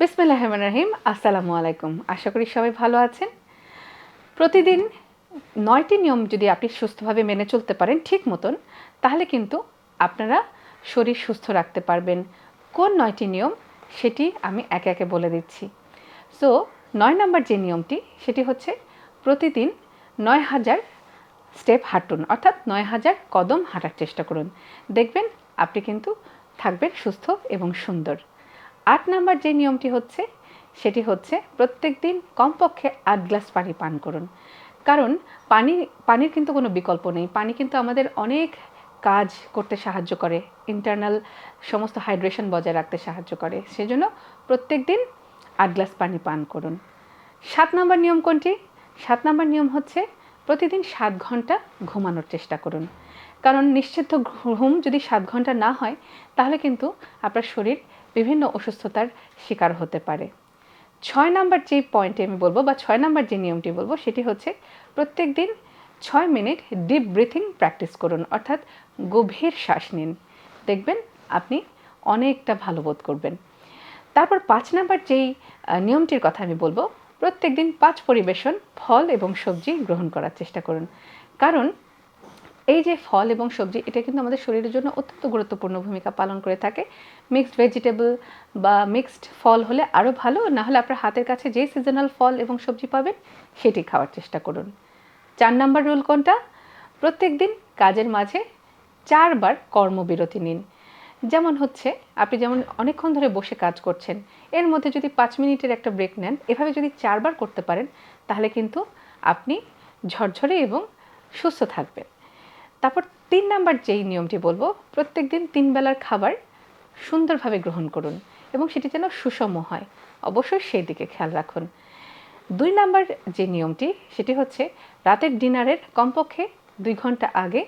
বিসমিল্লাহ রহমান রহিম আসসালামু আলাইকুম আশা করি সবাই ভালো আছেন। প্রতিদিন নয়টি নিয়ম যদি আপনি সুস্থভাবে মেনে চলতে পারেন ঠিক মতন, তাহলে কিন্তু আপনারা শরীর সুস্থ রাখতে পারবেন। কোন নয়টি নিয়ম? সেটি আমি একে একে বলে দিচ্ছি। সো নয় নম্বর যে নিয়মটি, সেটি হচ্ছে প্রতিদিন নয় হাজার স্টেপ হাঁটুন, অর্থাৎ নয় হাজার কদম হাঁটার চেষ্টা করুন। দেখবেন আপনি কিন্তু থাকবেন সুস্থ এবং সুন্দর। আট নাম্বার যে নিয়মটি হচ্ছে, সেটি হচ্ছে প্রত্যেক দিন কমপক্ষে আট গ্লাস পানি পান করুন। কারণ পানি, পানির কিন্তু কোনো বিকল্প নেই। পানি কিন্তু আমাদের অনেক কাজ করতে সাহায্য করে। ইন্টারনাল সমস্ত হাইড্রেশন বজায় রাখতে সাহায্য করে। সেজন্য প্রত্যেক দিন আট গ্লাস পানি পান করুন। সাত নম্বর নিয়ম কোনটি? সাত নম্বর নিয়ম হচ্ছে প্রতিদিন সাত ঘণ্টা ঘুমানোর চেষ্টা করুন। কারণ নিশ্চিত ঘুম যদি সাত ঘণ্টা না হয়, তাহলে কিন্তু আপনার শরীর বিভিন্ন অসুস্থতার শিকার হতে পারে। ছয় নাম্বার যে পয়েন্টে আমি বলব বা ছয় নাম্বার যে নিয়মটি বলব, সেটি হচ্ছে প্রত্যেক দিন ছয় মিনিট ডিপ ব্রিথিং প্র্যাকটিস করুন, অর্থাৎ গভীর শ্বাস নিন। দেখবেন আপনি অনেকটা ভালো বোধ করবেন। তারপর পাঁচ নাম্বার যেই নিয়মটির কথা আমি বলব, প্রত্যেক দিন পাঁচ পরিবেশন ফল এবং সবজি গ্রহণ করার চেষ্টা করুন। কারণ এই যে ফল এবং সবজি, এটা কিন্তু আমাদের শরীরের জন্য অত্যন্ত গুরুত্বপূর্ণ ভূমিকা পালন করে থাকে। মিক্সড ভেজিটেবল বা মিক্সড ফল হলে আরও ভালো, না হলে আপনার হাতের কাছে যে সিজনাল ফল এবং সবজি পাবেন, সেটি খাওয়ার চেষ্টা করুন। চার নাম্বার রুল কোনটা? প্রত্যেক দিন কাজের মাঝে চারবার কর্মবিরতি নিন। যেমন হচ্ছে, আপনি যেমন অনেকক্ষণ ধরে বসে কাজ করছেন, এর মধ্যে যদি পাঁচ মিনিটের একটা ব্রেক নেন, এভাবে যদি চারবার করতে পারেন, তাহলে কিন্তু আপনি ঝরঝরে এবং সুস্থ থাকবেন। তারপর তিন নাম্বার যেই নিয়মটি বলব প্রত্যেক দিন তিন বেলার খাবার সুন্দরভাবে গ্রহণ করুন এবং সেটি যেন সুষম হয়। অবশ্যই সেই দিকে খেয়াল রাখুন। দুই নাম্বার যে নিয়মটি, সেটি হচ্ছে রাতের ডিনারের কমপক্ষে দুই ঘণ্টা আগে,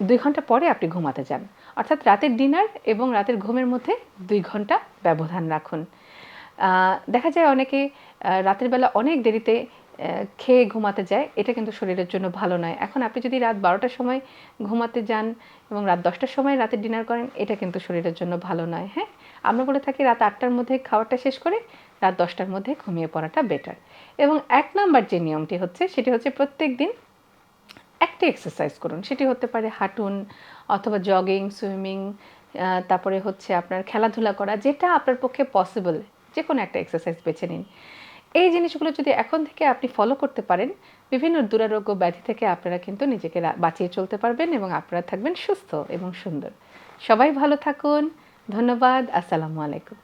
দুই ঘণ্টা পরে আপনি ঘুমাতে যান। অর্থাৎ রাতের ডিনার এবং রাতের ঘুমের মধ্যে দুই ঘণ্টা ব্যবধান রাখুন। দেখা যায় অনেকে রাতের বেলা অনেক দেরিতে খেয়ে ঘুমাতে যায়, এটা কিন্তু শরীরের জন্য ভালো নয়। এখন আপনি যদি রাত বারোটার সময় ঘুমাতে যান এবং রাত দশটার সময় রাতে ডিনার করেন, এটা কিন্তু শরীরের জন্য ভালো নয় হ্যাঁ? আমরা বলে থাকি রাত আটটার মধ্যে খাওয়াটা শেষ করে রাত দশটার মধ্যে ঘুমিয়ে পড়াটা বেটার এবং এক নাম্বার যে নিয়মটি হচ্ছে, সেটি হচ্ছে প্রত্যেক দিন একটা এক্সারসাইজ করুন। সেটি হতে পারে হাঁটুন অথবা জগিং সুইমিং তারপরে হচ্ছে আপনার খেলাধুলা করা, যেটা আপনার পক্ষে পসিবল যে কোনো একটা এক্সারসাইজ বেছে নিন। এই জিনিসগুলো যদি এখন থেকে আপনি ফলো করতে পারেন, বিভিন্ন দুরারোগ্য ব্যাধি থেকে আপনারা কিন্তু নিজেকে বাঁচিয়ে চলতে পারবেন এবং আপনারা থাকবেন সুস্থ এবং সুন্দর। সবাই ভালো থাকুন। ধন্যবাদ। আসসালামু আলাইকুম।